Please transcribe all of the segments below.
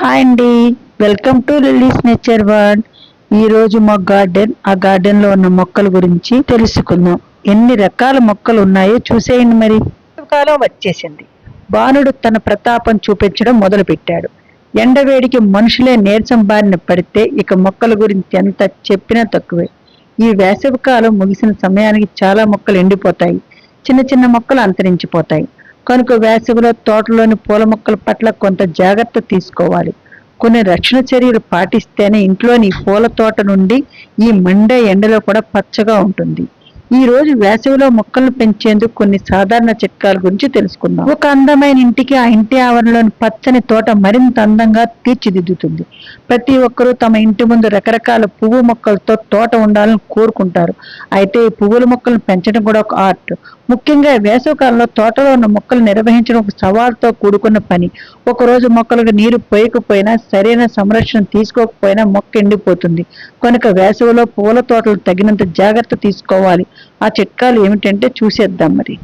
Hi అండి. Welcome to Lily's nature world ఈ రోజు మా గార్డెన్ ఆ గార్డెన్లో ఉన్న మొక్కల గురించి తెలుసుకుందాం. ఎన్ని రకాల మొక్కలు ఉన్నాయో చూసేయండి మరి. కాలం వచ్చేసింది. బాణుడు తన ప్రతాపం చూపించడం మొదలు పెట్టాడు ఎండవేడికి మనుషులే నీరసం బారిన పడితే ఇక మొక్కల గురించి ఎంత చెప్పినా తక్కువే. ఈ వేసవి కాలం ముగిసిన సమయానికి చాలా మొక్కలు ఎండిపోతాయి. చిన్న చిన్న మొక్కలు అంతరించిపోతాయి. కనుక వేసవిలో తోటలోని పూల మొక్కల పట్ల కొంత జాగ్రత్త తీసుకోవాలి. కొన్ని రక్షణ చర్యలు పాటిస్తేనే ఇంట్లోని పూల తోట నుండి ఈ మండే ఎండలో కూడా పచ్చగా ఉంటుంది. ఈ రోజు వేసవిలో మొక్కలను పెంచేందుకు కొన్ని సాధారణ చిట్కాల గురించి తెలుసుకుందాం. ఒక అందమైన ఇంటికి ఆ ఇంటి ఆవరణలోని పచ్చని తోట మరింత అందంగా తీర్చిదిద్దుతుంది. ప్రతి ఒక్కరూ తమ ఇంటి ముందు రకరకాల పువ్వు మొక్కలతో తోట ఉండాలని కోరుకుంటారు. అయితే ఈ పువ్వుల మొక్కలను పెంచడం కూడా ఒక ఆర్ట్. ముఖ్యంగా వేసవికాలంలో తోటలో ఉన్న మొక్కలు నిర్వహించడం ఒక సవాల్తో కూడుకున్న పని. ఒకరోజు మొక్కలకు నీరు పోయకపోయినా సరైన సంరక్షణ తీసుకోకపోయినా మొక్క ఎండిపోతుంది. కనుక వేసవిలో పూల తోటలు తగినంత జాగ్రత్త తీసుకోవాలి. ఆ చిట్కాలు ఏమిటంటే చూసేద్దాం మరి.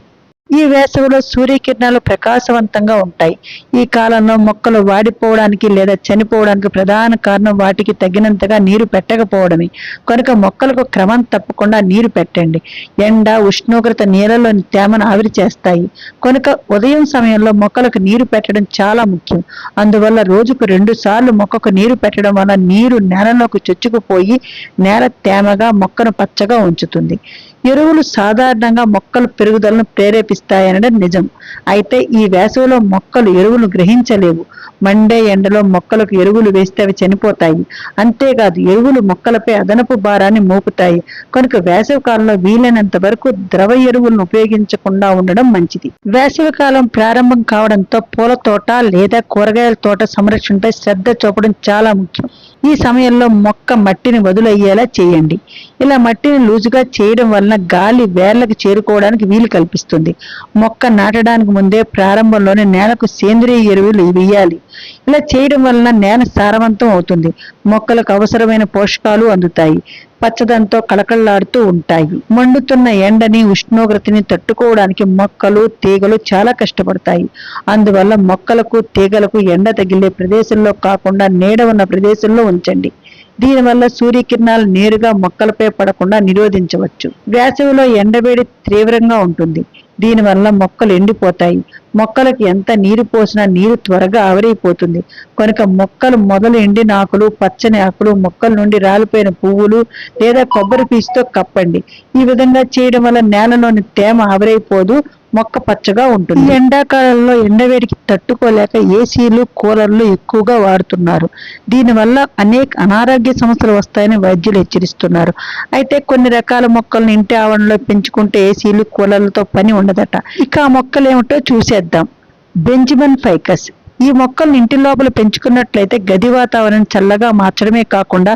ఈ వేసవిలో సూర్యకిరణాలు ప్రకాశవంతంగా ఉంటాయి. ఈ కాలంలో మొక్కలు వాడిపోవడానికి లేదా చనిపోవడానికి ప్రధాన కారణం వాటికి తగినంతగా నీరు పెట్టకపోవడమే. కనుక మొక్కలకు క్రమం తప్పకుండా నీరు పెట్టండి. ఎండ ఉష్ణోగ్రత నీళ్ళలోని తేమను ఆవిరి చేస్తాయి. కనుక ఉదయం సమయంలో మొక్కలకు నీరు పెట్టడం చాలా ముఖ్యం. అందువల్ల రోజుకు రెండు సార్లు మొక్కకు నీరు పెట్టడం వల్ల నీరు నేలలోకి చొచ్చుకుపోయి నేల తేమగా మొక్కను పచ్చగా ఉంచుతుంది. ఎరువులు సాధారణంగా మొక్కల పెరుగుదలను ప్రేరేపిస్తాయనడం నిజం. అయితే ఈ వేసవిలో మొక్కలు ఎరువులు గ్రహించలేవు. మండే ఎండలో మొక్కలకు ఎరువులు వేస్తే అవి చనిపోతాయి. అంతేకాదు ఎరువులు మొక్కలపై అదనపు భారాన్ని మోపుతాయి. కనుక వేసవి కాలంలో వీలైనంత వరకు ద్రవ ఎరువులను ఉపయోగించకుండా ఉండడం మంచిది. వేసవి కాలం ప్రారంభం కావడంతో పూల తోట లేదా కూరగాయల తోట సంరక్షణపై శ్రద్ధ చూపడం చాలా ముఖ్యం. ఈ సమయంలో మొక్క మట్టిని వదులయ్యేలా చేయండి. ఇలా మట్టిని లూజుగా చేయడం వలన గాలి వేర్లకు చేరుకోవడానికి వీలు కల్పిస్తుంది. మొక్క నాటడానికి ముందే ప్రారంభంలోనే నేలకు సేంద్రియ ఎరువులు వేయాలి. ఇలా చేయడం వలన నేల సారవంతం అవుతుంది. మొక్కలకు అవసరమైన పోషకాలు అందుతాయి. పచ్చదంతో కళకళలాడుతూ ఉంటాయి. మండుతున్న ఎండని ఉష్ణోగ్రతని తట్టుకోవడానికి మొక్కలు తీగలు చాలా కష్టపడతాయి. అందువల్ల మొక్కలకు తీగలకు ఎండ తగిలే ప్రదేశంలో కాకుండా నీడ ఉన్న ప్రదేశంలో ఉంచండి. దీనివల్ల సూర్యకిరణాలు నేరుగా మొక్కలపై పడకుండా నిరోధించవచ్చు. వేసవిలో ఎండవేడి తీవ్రంగా ఉంటుంది. దీనివల్ల మొక్కలు ఎండిపోతాయి. మొక్కలకు ఎంత నీరు పోసినా నీరు త్వరగా ఆవిరైపోతుంది. కనుక మొక్కలు మొదలు ఎండిన ఆకులు పచ్చని ఆకులు మొక్కల నుండి రాలిపోయిన పువ్వులు లేదా కొబ్బరి పీచుతో కప్పండి. ఈ విధంగా చేయడం వల్ల నేలలోని తేమ ఆవిరైపోదు. మొక్క పచ్చగా ఉంటుంది. ఈ ఎండాకాలంలో ఎండవేడికి తట్టుకోలేక ఏసీలు కూలర్లు ఎక్కువగా వాడుతున్నారు. దీనివల్ల అనేక అనారోగ్య సమస్యలు వస్తాయని వైద్యులు హెచ్చరిస్తున్నారు. అయితే కొన్ని రకాల మొక్కలను ఇంటి ఆవరణలో పెంచుకుంటే ఏసీలు కూలర్లతో పని ఉండదట. ఇక ఆ మొక్కలు ఏమిటో చూసేద్దాం. Benjamin ficus. ఈ మొక్కల్ని ఇంటి లోపల పెంచుకున్నట్లయితే గది వాతావరణం చల్లగా మార్చడమే కాకుండా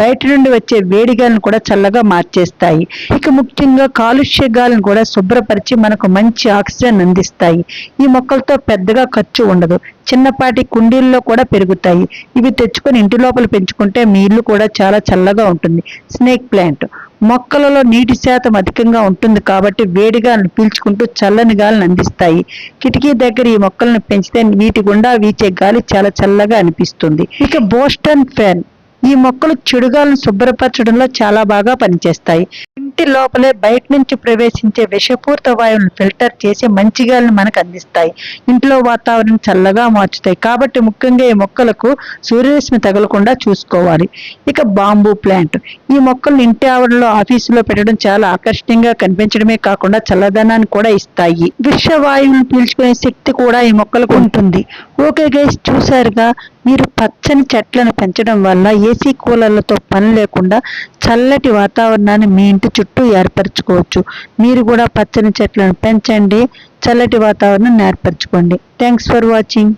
బయట నుండి వచ్చే వేడిగాలను కూడా చల్లగా మార్చేస్తాయి. ఇక ముఖ్యంగా కాలుష్య గాలను కూడా శుభ్రపరిచి మనకు మంచి ఆక్సిజన్ అందిస్తాయి. ఈ మొక్కలతో పెద్దగా ఖర్చు ఉండదు. చిన్నపాటి కుండీల్లో కూడా పెరుగుతాయి. ఇవి తెచ్చుకొని ఇంటి లోపల పెంచుకుంటే మీ ఇల్లు కూడా చాలా చల్లగా ఉంటుంది. Snake plant. మొక్కలలో నీటి శాతం అధికంగా ఉంటుంది కాబట్టి వేడిగా పీల్చుకుంటూ చల్లని గాలిని అందిస్తాయి. కిటికీ దగ్గర ఈ మొక్కలను పెంచితే వీటి గుండా వీచే గాలి చాలా చల్లగా అనిపిస్తుంది. ఇక బోస్టన్ ఫ్యాన్. ఈ మొక్కలు చెడుగాలను శుభ్రపరచడంలో చాలా బాగా పనిచేస్తాయి. ఇంటి లోపలే బయట నుంచి ప్రవేశించే విషపూరిత వాయువులను ఫిల్టర్ చేసి మంచి గాలిని మనకు అందిస్తాయి. ఇంట్లో వాతావరణం చల్లగా మార్చుతాయి. కాబట్టి ముఖ్యంగా ఈ మొక్కలకు సూర్యరశ్మి తగలకుండా చూసుకోవాలి. ఇక బాంబూ ప్లాంట్. ఈ మొక్కలను ఇంటి ఆవరణలో ఆఫీసులో పెట్టడం చాలా ఆకర్షణీయంగా కనిపించడమే కాకుండా చల్లదనాన్ని కూడా ఇస్తాయి. విషవాయువులను పీల్చుకునే శక్తి కూడా ఈ మొక్కలకు ఉంటుంది. ఓకే గైస్ చూసారుగా మీరు పచ్చని చెట్లను పెంచడం వల్ల ఏసీ కూలర్లతో పని లేకుండా చల్లటి వాతావరణాన్ని మీ ఇంటి చుట్టూ ఏర్పరచుకోవచ్చు. మీరు కూడా పచ్చని చెట్లను పెంచండి చల్లటి వాతావరణం ఏర్పరచుకోండి. Thanks for watching